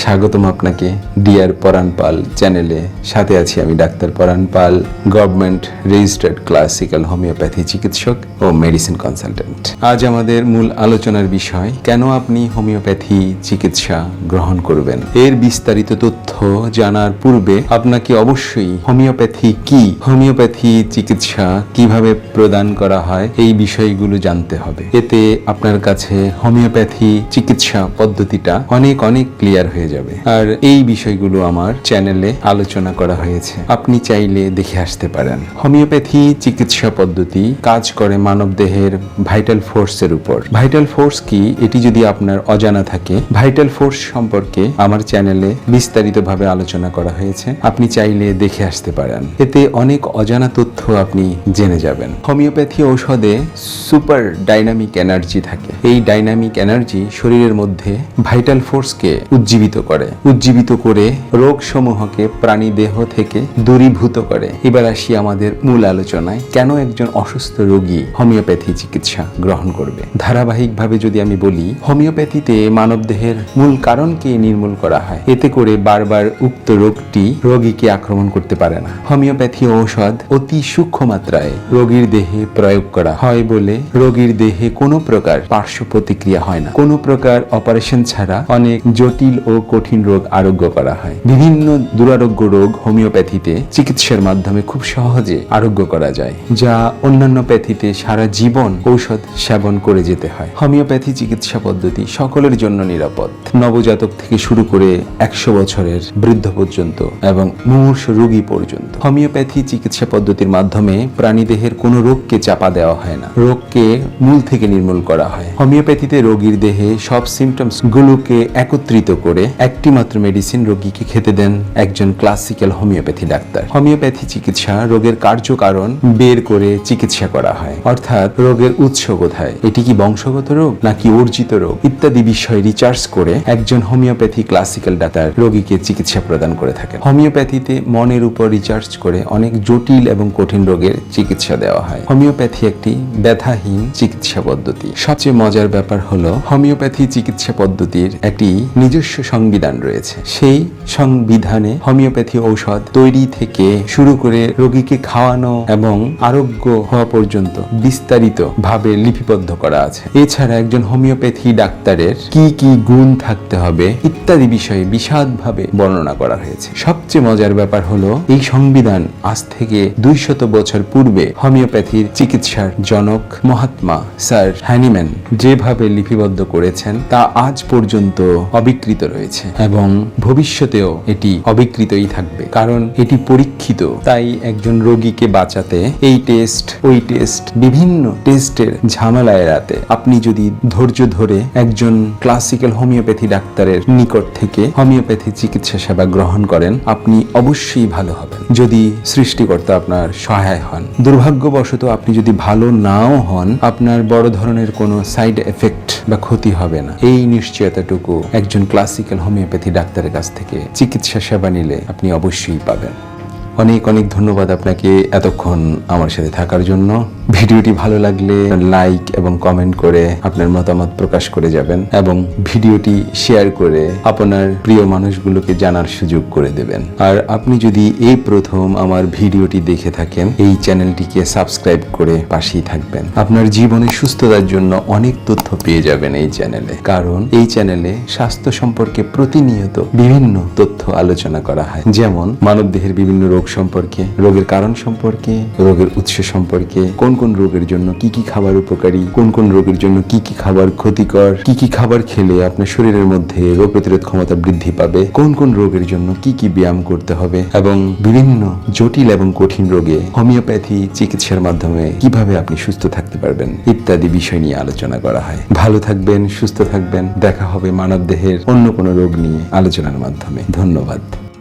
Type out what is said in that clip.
স্বাগতম আপনাকে ডিয়ার পরাণ পাল চ্যানেলে। সাথে আছি আমি doctor Paran Pal, government registered classical homeopathy চিকিৎসক ও মেডিসিন কনসালটেন্ট। আজ আমাদের মূল আলোচনার বিষয়, কেন আপনি হোমিওপ্যাথি চিকিৎসা গ্রহণ করবেন? এর বিস্তারিত তথ্য জানার পূর্বে আপনাকে অবশ্যই হোমিওপ্যাথি কি, হোমিওপ্যাথি চিকিৎসা কীভাবে প্রদান করা হয়, এই বিষয়গুলো জানতে হবে। এতে আপনার কাছে হোমিওপ্যাথি চিকিৎসা পদ্ধতিটা অনেক অনেক ক্লিয়ার হয়ে যাবে। আর এই বিষয়গুলো আমার চ্যানেলে আলোচনা করা হয়েছে। আপনি চাইলে দেখে আসতে পারেন। হোমিওপ্যাথি, চিকিৎসা পদ্ধতি, কাজ করে মানব দেহের ভাইটাল ফোর্সের উপর। ভাইটাল ফোর্স কি? এটি যদি আপনার অজানা থাকে ভাইটাল ফোর্স সম্পর্কে আমার চ্যানেলে বিস্তারিতভাবে আলোচনা করা হয়েছে। আপনি চাইলে দেখে আসতে পারেন। এতে অনেক অজানা তথ্য আপনি জেনে যাবেন। হোমিওপ্যাথি ঔষধে সুপার ডাইনামিক এনার্জি থাকে। এই ডাইনামিক এনার্জি শরীরের মধ্যে ভাইটাল ফোর্সকে উজ্জীবিত করে। উজ্জীবিত করে রোগ সমূহকে প্রাণী দেহ থেকে দূরীভূত করে। এবার আসি আমাদের মূল আলোচনায়। কেন একজন অসুস্থ রোগী হোমিওপ্যাথি চিকিৎসা গ্রহণ করবে? ধারাবাহিকভাবে যদি আমি বলি, হোমিওপ্যাথিতে মানবদেহের মূল কারণকে নির্মূল করা হয়। এতে করে বারবার উক্ত রোগটি রোগীকে আক্রমণ করতে পারে না। হোমিওপ্যাথি ঔষধ অতি সূক্ষ্ম মাত্রায় রোগীর দেহে প্রয়োগ করা হয় বলে রোগীর দেহে কোনো প্রকার পার্শ্ব প্রতিক্রিয়া হয় না। কোনো প্রকার অপারেশন ছাড়া অনেক জটিল ও কঠিন রোগ আরোগ্য করা হয়। বিভিন্ন দুরারোগ্য রোগ হোমিওপ্যাথিতে চিকিৎসার মাধ্যমে খুব সহজে আরোগ্য করা যায়, যা অন্যান্য প্যাথিতে সারা জীবন ঔষধ সেবন করে যেতে হয়। হোমিওপ্যাথি চিকিৎসা পদ্ধতি সকলের জন্য নিরাপদ। নবজাতক থেকে শুরু করে একশো বছরের বৃদ্ধ পর্যন্ত এবং মুমূর্ষ রোগী পর্যন্ত। হোমিওপ্যাথি চিকিৎসা পদ্ধতির মাধ্যমে প্রাণীদেহের কোনো রোগকে চাপা দেওয়া হয় না। রোগকে মূল থেকে নির্মূল করা হয়। হোমিওপ্যাথিতে রোগীর দেহে সব সিমটমস গুলোকে একত্রিত করে একটি মাত্র মেডিসিন রোগীকে খেতে দেন একজন ক্লাসিক্যাল হোমিওপ্যাথি ডাক্তার। হোমিওপ্যাথি চিকিৎসা রোগের কার্যকারণ বের করে চিকিৎসা করা হয়। অর্থাৎ রোগের উৎস কোথায়? এটি কি বংশগত রোগ নাকি অর্জিত রোগ? ইত্যাদি বিষয় রিচার্জ করে একজন হোমিওপ্যাথি ক্লাসিক্যাল ডাক্তার রোগীকে চিকিৎসা প্রদান করে থাকেন। হোমিওপ্যাথিতে মনের উপর রিচার্জ করে অনেক জটিল এবং কঠিন রোগের চিকিৎসা দেওয়া হয়। হোমিওপ্যাথি একটি ব্যথাহীন চিকিৎসা পদ্ধতি। সবচেয়ে মজার ব্যাপার হলো হোমিওপ্যাথি চিকিৎসা পদ্ধতির একটি নিজস্ব সংবিধান রয়েছে। সেই সংবিধানে হোমিওপ্যাথি ঔষধ তৈরি থেকে শুরু করে রোগীকে খাওয়ানো এবং আরোগ্য হওয়া পর্যন্ত বিস্তারিত ভাবে লিপিবদ্ধ করা আছে। এছাড়া একজন হোমিওপ্যাথি ডাক্তারের কি কি গুণ থাকতে হবে ইত্যাদি বিষয়ে বিশদভাবে বর্ণনা করা হয়েছে। সবচেয়ে মজার ব্যাপার হলো, এই সংবিধান আজ থেকে দুইশত বছর পূর্বে হোমিওপ্যাথির চিকিৎসার জনক মহাত্মা স্যার হ্যানিম্যান যেভাবে লিপিবদ্ধ করেছেন, তা আজ পর্যন্ত অবিকৃত রয়েছে এবং ভবিষ্যতেও এটি অবিকৃতই থাকবে। কারণ এটি পরীক্ষিত। তাই একজন রোগীকে বাঁচাতে এই টেস্ট, ওই টেস্ট, বিভিন্ন টেস্টের ঝামেলা এড়াতে আপনি যদি ধৈর্য ধরে একজন ক্লাসিক্যাল হোমিওপ্যাথি ডাক্তারের নিকট থেকে হোমিওপ্যাথি চিকিৎসা সেবা গ্রহণ করেন, আপনি অবশ্যই ভালো হবেন। যদি সৃষ্টিকর্তা আপনার সহায় হন। দুর্ভাগ্যবশত আপনি যদি ভালো নাও হন, আপনার বড় ধরনের কোনো সাইড এফেক্ট বা ক্ষতি হবে না। এই নিশ্চয়তাটুকু একজন ক্লাসিক্যাল হোমিওপ্যাথি ডাক্তারের কাছ থেকে চিকিৎসা সেবা নিলে আপনি অবশ্যই পাবেন। অনেক অনেক ধন্যবাদ আপনাকে এতক্ষণ আমার সাথে থাকার জন্য। ভিডিওটি ভালো লাগলে লাইক এবং কমেন্ট করে আপনার মতামত প্রকাশ করে যাবেন এবং ভিডিওটি শেয়ার করে আপনার প্রিয় মানুষগুলোকে জানার সুযোগ করে দেবেন। আর আপনি যদি এই প্রথম আমার ভিডিওটি দেখে থাকেন, এই চ্যানেলটিকে সাবস্ক্রাইব করে পাশেই থাকবেন। আপনার জীবনে সুস্থতার জন্য অনেক তথ্য পেয়ে যাবেন এই চ্যানেলে। কারণ এই চ্যানেলে স্বাস্থ্য সম্পর্কে প্রতিনিয়ত বিভিন্ন তথ্য আলোচনা করা হয়। যেমন মানবদেহের বিভিন্ন রোগ সম্পর্কে, রোগের কারণ সম্পর্কে, রোগের উৎস সম্পর্কে, কোন কোন রোগের জন্য কি কি খাবার উপকারী, কোন কোন রোগের জন্য কি কি খাবার ক্ষতিকর, কি কি খাবার খেলে আপনার শরীরের মধ্যে রোগ প্রতিরোধ ক্ষমতা বৃদ্ধি পাবে, কোন কোন রোগের জন্য কি কি ব্যায়াম করতে হবে এবং বিভিন্ন জটিল এবং কঠিন রোগে হোমিওপ্যাথি চিকিৎসার মাধ্যমে কীভাবে আপনি সুস্থ থাকতে পারবেন ইত্যাদি বিষয় নিয়ে আলোচনা করা হয়। ভালো থাকবেন, সুস্থ থাকবেন, দেখা হবে মানব দেহের অন্য কোনো রোগ নিয়ে আলোচনার মাধ্যমে। ধন্যবাদ।